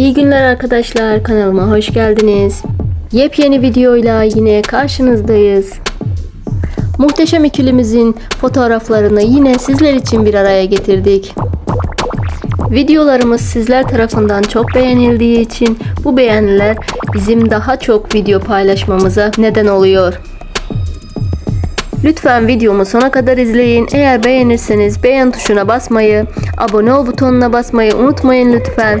İyi günler arkadaşlar kanalıma hoş geldiniz. Yepyeni videoyla yine karşınızdayız. Muhteşem ikilimizin fotoğraflarını yine sizler için bir araya getirdik. Videolarımız sizler tarafından çok beğenildiği için bu beğeniler bizim daha çok video paylaşmamıza neden oluyor. Lütfen videomu sona kadar izleyin. Eğer beğenirseniz beğen tuşuna basmayı, abone ol butonuna basmayı unutmayın lütfen.